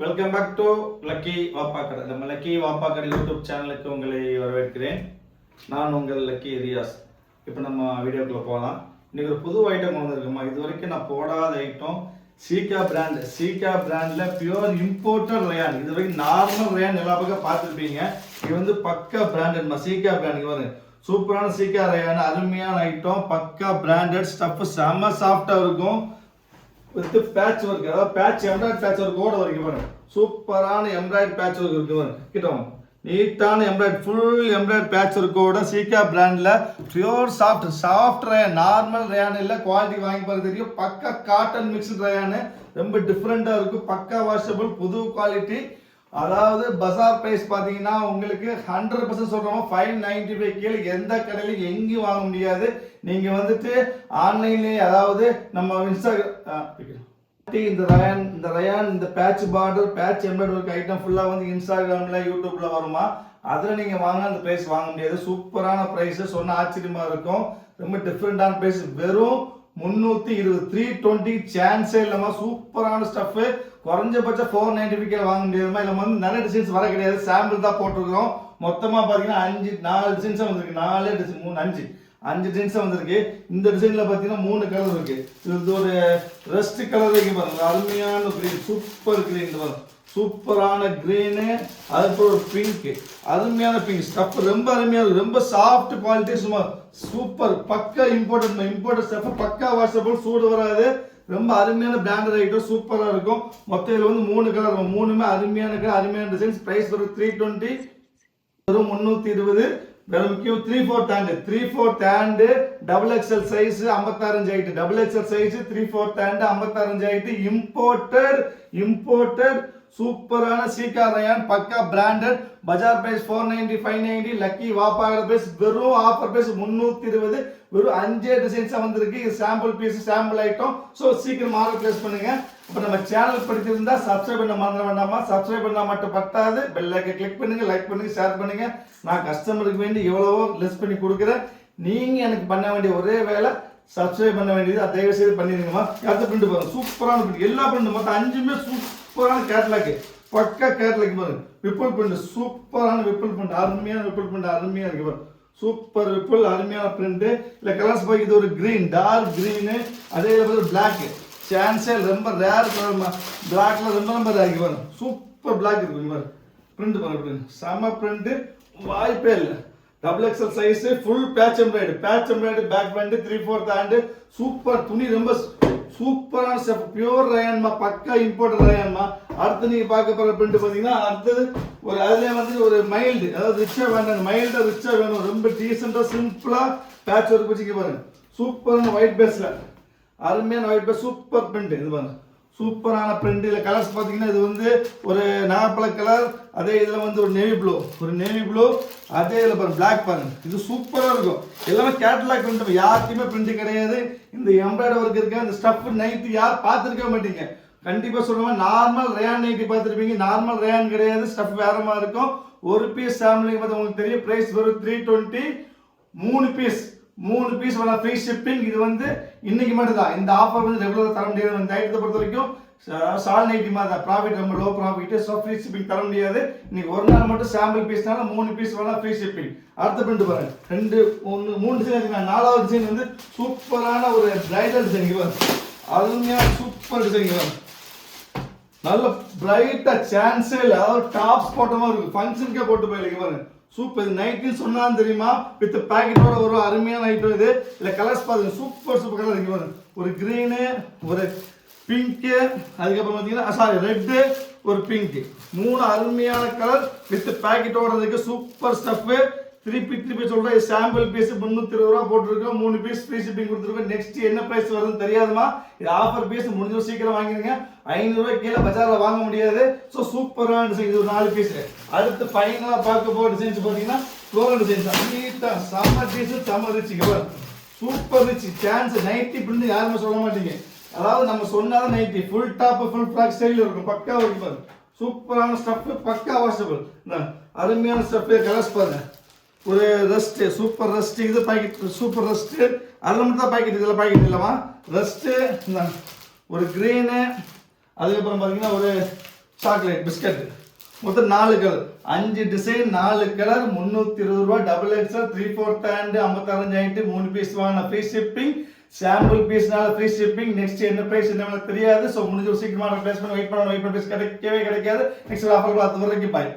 Welcome back to lucky Vappakadai நம்ம lucky வாப்பாக்கடை YouTube சேனலுக்கு உங்களை வரவேற்கிறேன். நான் உங்கள் லக்கி ரியாஸ் இப்போ நம்ம வீடியோக்குள்ளே போகலாம். இன்னைக்கு ஒரு புது ஐட்டம் கொண்டு இது வரைக்கும் நான் போடாத ஐட்டம் சீகா பிராண்ட் சீகா பிராண்டில் பியூர் இம்போர்ட்டட் ரயான் இது வரைக்கும் நார்மல் ரயான் எல்லா பக்கம் பார்த்துருப்பீங்க. இது வந்து பக்கா பிராண்டட் சீகா பிராண்ட் வருங்க சூப்பரான சீக்கா ரயான அருமையான ஐட்டம் பக்கா பிராண்டட் ஸ்டஃப் செம்ம சாஃப்டாக இருக்கும். வித் பேட்ச் ஒர்க் அதாவது பேட்ச் எம்ப்ராய்ட் பேட்ச் ஒர்க் ஓட வரைக்கும் பாருங்க சூப்பரான எம்ப்ராய்ட் பேட்ச் ஒர்க் இருக்கு பாருங்க கிட்ட நீட்டான எம்ப்ராய்ட் ஃபுல் எம்ப்ராய்ட் பேட்ச் ஒர்க்கோட சீக்கா பிராண்டில் pure soft soft rayon normal rayon இல்லை குவாலிட்டி வாங்கி பாருங்க தெரியும். பக்கா காட்டன் மிக்ஸ்டு ரயான் ரொம்ப டிஃப்ரெண்ட்டாக இருக்கும் பக்கா வாஷபிள் புது குவாலிட்டி அதாவது பசார் பிரைஸ் பார்த்தீங்கன்னா உங்களுக்கு ஹண்ட்ரட் பர்சன்ட் சொல்கிறோம் ஃபைவ் நைன்டி ஃபைவ் கீழே எந்த கடையிலையும் எங்கேயும் வாங்க முடியாது. நீங்கள் வந்துட்டு ஆன்லைன்லேயே அதாவது நம்ம இன்ஸ்டாகிராம் இந்த ரயான் இந்த ரயான் இந்த patch border patch embroidery work item ஃபுல்லாக வந்து இன்ஸ்டாகிராமில் யூடியூப்பில் வருமா? அதில் நீங்கள் வாங்க அந்த ப்ரைஸ் வாங்க முடியாது. சூப்பரான ப்ரைஸு சொன்ன ஆச்சரியமாக இருக்கும். ரொம்ப டிஃப்ரெண்டான ப்ரைஸ் வெறும் முந்நூற்றி இருபது த்ரீ டுவெண்ட்டி சான்ஸே இல்லாமல் சூப்பரான ஸ்டஃப்பு குறைஞ்சபட்சம் ஃபோர் நைன்டி வாங்க முடியாதுமா? இல்லை வந்து நிறைய டிசைன்ஸ் வர கிடையாது. சாம்பிள் தான் போட்டிருக்கிறோம். மொத்தமாக பார்த்தீங்கன்னா அஞ்சு நாலு டிசைன்ஸாக வந்திருக்கு. நாலு டிசைன் மூணு அஞ்சு. அஞ்சு டிசைன்ஸ் வந்திருக்கு. இந்த டிசைனில் பார்த்தீங்கன்னா மூணு கலர் இருக்கு. இது ஒரு ரெஸ்ட் கலர் இருக்கு பாருங்க. அருமையான க்ரீன் சூப்பர் க்ரீன் பாருங்க. சூப்பரான க்ரீனு அதுக்கப்புறம் ஒரு பிங்க்கு அருமையான பிங்க் ஸ்டஃப் ரொம்ப அருமையாக இருக்கும் ரொம்ப சாஃப்ட் குவாலிட்டி சும்மா சூப்பர் பக்கா இம்போர்ட்டட் இம்போர்ட்டட் ஸ்டஃப் பக்கா வாஷபிள் சூடு வராது. ரொம்ப அருமையான பிராண்டட் ஐட்டம் சூப்பராக இருக்கும். மொத்தம் இதில் வந்து மூணு கலர் வரும். மூணுமே அருமையான கலர் அருமையான டிசைன்ஸ் ப்ரைஸ் வரும் த்ரீ டுவெண்ட்டி வெறும் முந்நூற்றி இருபது. வெறும் முக்கியம் three fourth hand three fourth hand double XL size ஐம்பத்தாறஞ்சு height double XL size three fourth hand ஐம்பத்தாறஞ்சு height imported imported சூப்பரான சீக்கார் ரயான் பக்கா பிராண்டட். பஜார் price four ninety five ninety lucky வாப்பாகிற price வெறும் ஆஃபர் பிரைஸ் முந்நூற்றி இருபது. வெறும் அஞ்சே டிசைன்ஸாக வந்திருக்கு. இது sample piece sample item so சீக்கிரம் ஆர்டர் பிளேஸ் பண்ணுங்க. இப்போ நம்ம சேனல் பிடிச்சிருந்தா சப்ஸ்கிரைப் பண்ண மறந்துட வேண்டாமா? சப்ஸ்கிரைப் பண்ணா மட்டும் பத்தாது. பெல் கிளிக் பண்ணுங்க லைக் பண்ணுங்க ஷேர் பண்ணுங்க. நான் கஸ்டமருக்கு வேண்டி எவ்வளவோ லெஸ் பண்ணி கொடுக்குறேன். நீங்கள் எனக்கு பண்ண வேண்டிய ஒரே வேலை சப்ஸ்கிரைப் பண்ண வேண்டியது. தயவு செய்து பண்ணிருங்கம்மா அடுத்த பிரிண்ட் பாருங்க. சூப்பரான பிரிண்ட் எல்லா பிரிண்ட் மொத்தம் அஞ்சுமே சூப்பர் சூப்பரான கேட்லாக்கு பக்கா கேட்லாக் பாருங்க. விப்புல் பிரிண்ட் சூப்பரான விப்புல் பிரிண்ட் அருமையான விப்புல் பிரிண்ட் அருமையா இருக்கு பாருங்க. சூப்பர் விப்புல் அருமையான பிரிண்ட் இல்ல கலர்ஸ் பாய் இது ஒரு கிரீன் டார்க் கிரீனு அதே மாதிரி பிளாக் சான்ஸே ரொம்ப ரேர் கலர் பிளாக்ல ரொம்ப ரொம்ப ரேர் இருக்கு பாருங்க. சூப்பர் பிளாக் இருக்கு பாருங்க. பிரிண்ட் பாருங்க பிரிண்ட் செம பிரிண்ட் வாய்ப்பே இல்லை. Double XL size full patch embroidery patch embroidery back band three fourth hand super துணி ரொம்ப சூப்பரான ஸ்டெப் பியூர் ரயான்மா பக்கா இம்போர்ட் ரயான்மா அடுத்து நீங்க பார்க்க போற பிரிண்ட் பாத்தீங்கன்னா அடுத்தது ஒரு அதுலயே வந்து ஒரு மைல்டு அதாவது ரிச்சா வேண்டாம். மைல்டா ரிச்சா வேணும். ரொம்ப டீசெண்டாக சிம்பிளா பேட்ச் ஒர்க் வச்சுக்க பாருங்க. சூப்பரான ஒயிட் பேஸ்ல அருமையான ஒயிட் பேஸ் சூப்பர் பிரிண்ட் இது பாருங்க. சூப்பரான பிரிண்ட் இதில் கலர்ஸ் பார்த்தீங்கன்னா இது வந்து ஒரு நாகப்பழ கலர் அதே இதில் வந்து ஒரு நேவி ப்ளூ ஒரு நேவி ப்ளூ அதே இதில் பாருங்க பிளாக் பாருங்க. இது சூப்பராக இருக்கும். எல்லாமே கேட்லாக் பிரிண்ட் யாருக்குமே பிரிண்ட் கிடையாது. இந்த எம்ப்ராய்டர் ஒர்க் இருக்க இந்த ஸ்டஃப் நைட்டு யார் பார்த்துருக்க மாட்டீங்க. கண்டிப்பாக சொல்லுவேன் நார்மல் ரேன் நைட்டி பார்த்துருப்பீங்க. நார்மல் ரேயான் கிடையாது ஸ்டஃப் வேற மாதிரி இருக்கும். ஒரு பீஸ் சாம்பிளிங் பார்த்து உங்களுக்கு தெரியும் ப்ரைஸ் வரும் த்ரீ டுவெண்ட்டி மூணு பீஸ் மூணு பீஸ் வேணா ஃப்ரீ ஷிப்பிங் இது வந்து இன்னைக்கு மட்டும் தான் இந்த ஆஃபர் வந்து ரெகுலராக தர முடியாது. இந்த ஐட்டத்தை பொறுத்த வரைக்கும் சால் நைட்டி மாதிரி தான் ப்ராஃபிட் ரொம்ப low profit so free shipping தர முடியாது. இன்னைக்கு ஒரு நாள் மட்டும் சாம்பிள் பீஸ்னால மூணு பீஸ் வேணா ஃப்ரீ ஷிப்பிங் அடுத்த பிரிண்ட் பாருங்க. ரெண்டு ஒன்று மூணு டிசைன் வச்சுருக்காங்க நாலாவது டிசைன் வந்து சூப்பரான ஒரு பிரைடல் டிசைன் பாருங்க. அருமையான சூப்பர் டிசைன் பாருங்க. நல்ல பிரைட்டா சான்ஸே இல்லை. அதாவது டாப்ஸ் போட்ட மாதிரி இருக்கு. ஃபங்க்ஷனுக்கே போட்டு போயிருக்க பாருங்க. சூப்பர் இது நைட்டின்னு சொன்னாலும் தெரியுமா? வித் பேக்கெட்டோட ஒரு அருமையான ஐட்டம் இது. இல்லை கலர்ஸ் பாருங்க சூப்பர் சூப்பர் கலர் இருக்கு பாருங்க. ஒரு க்ரீனு ஒரு பிங்க்கு அதுக்கப்புறம் பார்த்தீங்கன்னா ah, சாரி ரெட்டு ஒரு பிங்க் மூணு அருமையான கலர் வித் பேக்கெட்டோட இருக்கு சூப்பர் ஸ்டஃப் திருப்பி திருப்பி சொல்றேன் சாம்பிள் பீஸ் முந்நூத்தி இருபது ரூபா போட்டிருக்கோம் மூணு பீஸ் ஃப்ரீ ஷிப்பிங் கொடுத்துருக்கோம். நெக்ஸ்ட் என்ன பிரைஸ் வருதுன்னு தெரியாதுமா இது ஆஃபர் பீஸ் முடிஞ்ச சீக்கிரம் வாங்கிருங்க. ஐநூறுரூவா கீழே பஜாரில் வாங்க முடியாது. ஸோ சூப்பரான டிசைன் இது ஒரு நாலு பீஸ் அடுத்து ஃபைனலாக பார்க்க போகிற டிசைன்ஸ் பார்த்தீங்கன்னா ஃப்ளோரல் டிசைன்ஸ் நீட்டா செம்ம பீஸ் செம்ம rich super rich chance nightie print யாருமே சொல்ல மாட்டீங்க. அதாவது நம்ம சொன்னாலும் nightie full top full frock ஸ்டைலில் இருக்கும். பக்கா இருக்கும் பாருங்க சூப்பரான ஸ்டஃப் பக்கா வாஷபிள் அருமையான ஸ்டஃப் கலர்ஸ் பாருங்க. ஒரு ரெஸ்ட்டு சூப்பர் ரெஸ்ட் இது பாக்கெட் சூப்பர் ரெஸ்ட்டு அதில் மட்டும் தான் பாக்கெட் இதில் பாக்கெட் இல்லைம்மா. ரெஸ்ட்டு ஒரு க்ரீனு அதுக்கப்புறம் பார்த்தீங்கன்னா ஒரு சாக்லேட் பிஸ்கட் மொத்தம் நாலு கலர் அஞ்சு டிசைன் நாலு கலர் முந்நூற்றி இருபது ரூபா double XL three fourth hand ஐம்பத்தாறஞ்சு ஆயிட்டு மூணு பீஸ் வாங்கின ஃப்ரீ ஷிப்பிங் சாம்பிள் பீஸ்னால ஃப்ரீ ஷிப்பிங் நெக்ஸ்ட் என்ன ப்ரைஸ் என்ன தெரியாது. ஸோ முடிஞ்ச சீக்கிரமாக சீக்கிரமான பண்ணி வெயிட் பண்ண வெயிட் பண்ண பீஸ் கிடைக்கவே கிடைக்காது. நெக்ஸ்ட் ஆஃபர் பார்த்து வரைக்கும் பாய்